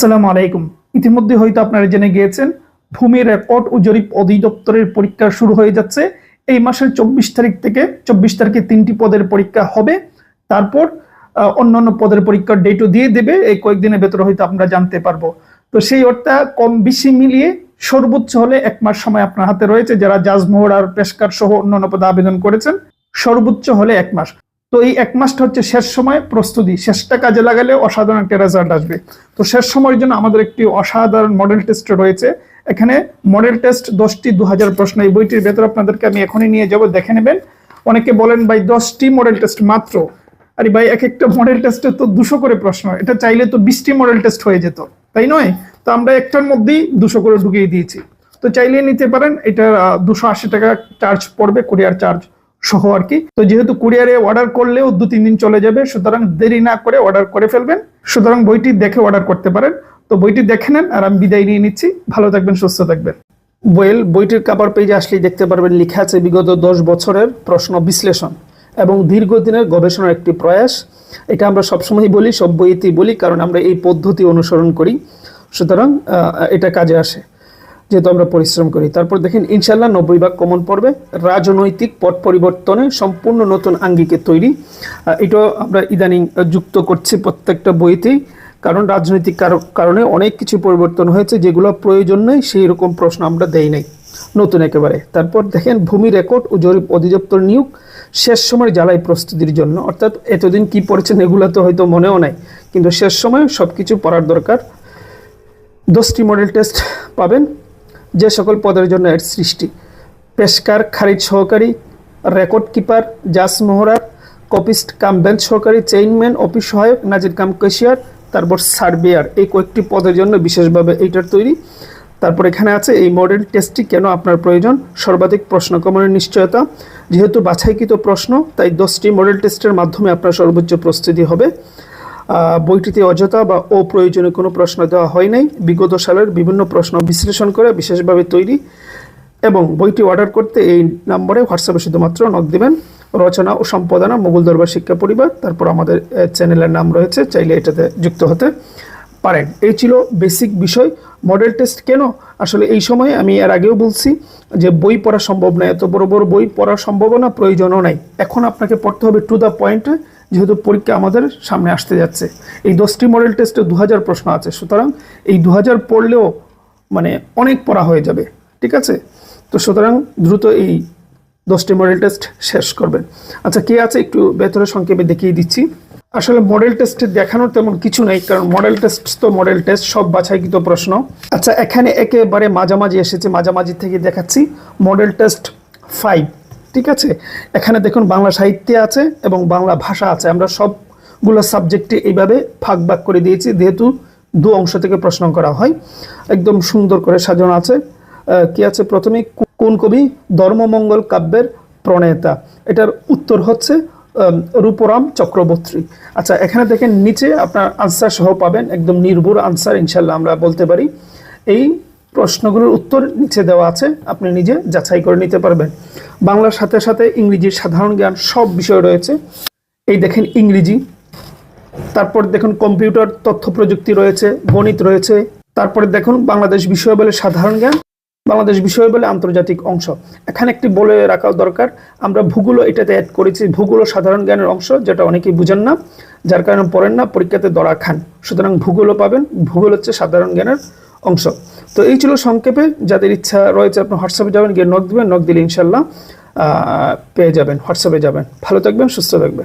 আসসালামু আলাইকুম। ইতিমধ্যে হয়তো আপনারা জেনে গিয়েছেন ভূমি রেকর্ড ও জরিপ অধিদপ্তরের পরীক্ষা শুরু হয়ে যাচ্ছে। এই মাসের চব্বিশ তারিখ থেকে চব্বিশ তারিখে তিনটি পদের পরীক্ষা হবে। তারপর অন্যান্য পদের পরীক্ষার ডেটও দিয়ে দেবে। এই কয়েকদিনের ভেতরে হয়তো আমরা জানতে পারব। তো সেই অর্থে কম বেশি মিলিয়ে সর্বোচ্চ হলে এক মাস সময় আপনার হাতে রয়েছে। যারা জাজমোহর আর পেশকার সহ অন্যান্য পদে আবেদন করেছেন, সর্বোচ্চ হলে এক মাস। তো এই এক মাসটা হচ্ছে শেষ সময়, প্রস্তুতি। শেষটা কাজে লাগালে অসাধারণ একটা রেজাল্ট আসবে। তো শেষ সময়ের জন্য আমাদের একটি অসাধারণ মডেল টেস্ট রয়েছে। এখানে মডেল টেস্ট দশটি দু হাজার প্রশ্ন। এই বইটির ভেতরে আপনাদেরকে আমি এখনই নিয়ে যাব, দেখে নেবেন। অনেকে বলেন, ভাই, দশটি মডেল টেস্ট মাত্র? আরে ভাই, এক একটা মডেল টেস্টে তো দুশো করে প্রশ্ন। এটা চাইলে তো বিশটি মডেল টেস্ট হয়ে যেত। তাই নয়? তো আমরা একটার মধ্যেই দুশো করে ঢুকিয়ে দিয়েছি। তো চাইলে নিতে পারেন। এটা দুশো আশি টাকা চার্জ পড়বে কুরিয়ার চার্জ সহ আর কি। তো যেহেতু কুরিয়ারে অর্ডার করলেও দু, তিন দিন চলে যাবে, সুতরাং দেরি না করে অর্ডার করে ফেলবেন। সুতরাং বইটি দেখে অর্ডার করতে পারেন। তো বইটি দেখে নেন আর আমি বিদায় নিয়ে নিচ্ছি। ভালো থাকবেন, সুস্থ থাকবেন। ওয়েল বইটির কাভার পেজে আসলেই দেখতে পারবেন, লেখা আছে বিগত দশ বছরের প্রশ্ন বিশ্লেষণ এবং দীর্ঘদিনের গবেষণার একটি প্রয়াস। এটা আমরা সবসময় বলি, সব বইতেই বলি, কারণ আমরা এই পদ্ধতি অনুসরণ করি। সুতরাং এটা কাজে আসে। যেহেতু আমরা পরিশ্রম করি। তারপর দেখেন ইনশাল্লাহ নব্বই ভাগ কমন পড়বে রাজনৈতিক পট পরিবর্তনে সম্পূর্ণ নতুন আঙ্গিকে তৈরি। এটাও আমরা ইদানিং যুক্ত করছি প্রত্যেকটা বইতেই। কারণ রাজনৈতিক কারণে অনেক কিছু পরিবর্তন হয়েছে যেগুলো প্রয়োজন নেই, সেই রকম প্রশ্ন আমরা দেই নাই। নতুন একেবারে। তারপর দেখেন, ভূমি রেকর্ড ও জরিপ অধিদপ্তর নিয়োগ শেষ সময় জ্বালাই প্রস্তুতির জন্য। অর্থাৎ এতদিন কি পড়েছেন এগুলো তো হয়তো মনেও নাই। কিন্তু শেষ সময় সব কিছু পড়ার দরকার। দশটি মডেল টেস্ট পাবেন। যে সকল পদের জন্য এর সৃষ্টি। পেশকার, খারিজ সহকারী, রেকর্ড কিপার জাস মোহরার, কপিস্ট, কাম বেঞ্চ সহকারী চেইনম্যান অফিস সহায়ক, নাজির কাম কেশিয়ার তারপর সার্ভেয়ার এই কয়েকটি পদের জন্য বিশেষভাবে এইটার তৈরি। তারপর এখানে আছে এই মডেল টেস্টটি কেন আপনার প্রয়োজন? সর্বাধিক প্রশ্ন কমনের নিশ্চয়তা। যেহেতু বাছাইকৃত প্রশ্ন, তাই দশটি মডেল টেস্টের মাধ্যমে আপনার সর্বোচ্চ প্রস্তুতি হবে। বইটিতে অযথা বা অপ্রয়োজনীয় কোনো প্রশ্ন দেওয়া হয় নাই। বিগত সালের বিভিন্ন প্রশ্ন বিশ্লেষণ করে বিশেষভাবে তৈরি এবং বইটি অর্ডার করতে এই নম্বরে হোয়াটসঅ্যাপে শুধুমাত্র নক দিবেন। রচনা ও সম্পাদনা মুঘল দরবার শিক্ষা পরিবার, তারপর আমাদের চ্যানেলের নাম রয়েছে, চাইলে এটাতে যুক্ত হতে পারেন। এই ছিল বেসিক বিষয়। মডেল টেস্ট কেন? আসলে এই সময়ে আমি এর আগেও বলছি যে বই পড়া সম্ভব নয় এত বড় বড় বই পড়ার সম্ভাবনা প্রয়োজনও নাই। এখন আপনাকে পড়তে হবে টু দ্য পয়েন্টে। যেহেতু পরীক্ষা আমাদের সামনে আসতে যাচ্ছে। এই দশটি মডেল টেস্টে দু হাজার প্রশ্ন আছে। সুতরাং এই দু হাজার পড়লেও মানে অনেক পড়া হয়ে যাবে। ঠিক আছে? তো সুতরাং দ্রুত এই দশটি মডেল টেস্ট শেষ করবেন। আচ্ছা কে আছে একটু ভেতরে সংক্ষেপে দেখিয়ে দিচ্ছি? আসলে মডেল টেস্টে দেখানোর তেমন কিছু নেই, কারণ মডেল টেস্ট তো মডেল টেস্ট সব বাছাইকৃত প্রশ্ন। আচ্ছা এখানে একেবারে মাঝামাঝি এসেছে, মাঝামাঝি থেকে দেখাচ্ছি। মডেল টেস্ট ফাইভ ঠিক আছে? এখানে দেখুন বাংলা সাহিত্যে আছে এবং বাংলা ভাষা আছে। আমরা সবগুলো সাবজেক্টে এইভাবে ফাঁক ভাগ করে দিয়েছি, যেহেতু দু অংশ থেকে প্রশ্ন করা হয়। একদম সুন্দর করে সাজানো আছে। কি আছে প্রথমে? কোন কবি ধর্মমঙ্গল কাব্যের প্রণেতা? এটার উত্তর হচ্ছে রূপরাম চক্রবর্তী। আচ্ছা এখানে দেখেন নিচে আপনার আনসার সহ পাবেন, একদম নির্ভুল আনসার ইনশাল্লাহ আমরা বলতে পারি। এই প্রশ্নগুলোর উত্তর নিচে দেওয়া আছে, আপনি নিজে যাচাই করে নিতে পারবেন। বাংলার সাথে সাথে ইংরেজির সাধারণ জ্ঞান সব বিষয় রয়েছে। এই দেখেন ইংরেজি, তারপর দেখুন কম্পিউটার, তথ্য প্রযুক্তি রয়েছে, গণিত রয়েছে, তারপরে দেখুন বাংলাদেশ বিষয় বলে সাধারণ জ্ঞান, বাংলাদেশ বিষয় বলে আন্তর্জাতিক অংশ। এখানে একটি বলে রাখা দরকার, আমরা ভূগোলও এটাতে অ্যাড করেছি, ভূগোল সাধারণ জ্ঞানের অংশ, যেটা অনেকেই বুঝেন না, যার কারণে পড়েন না, পরীক্ষাতে দড়া খান। সুতরাং ভূগোলও পাবেন, ভূগোল হচ্ছে সাধারণ জ্ঞানের অংশ। তো এই ছিল সংক্ষেপে। যাদের ইচ্ছা রয়েছে, আপনি হোয়াটসঅ্যাপে যাবেন, গিয়ে নক দেবেন নক দিলে ইনশাল্লাহ পেয়ে যাবেন হোয়াটসঅ্যাপে যাবেন। ভালো থাকবেন, সুস্থ থাকবেন।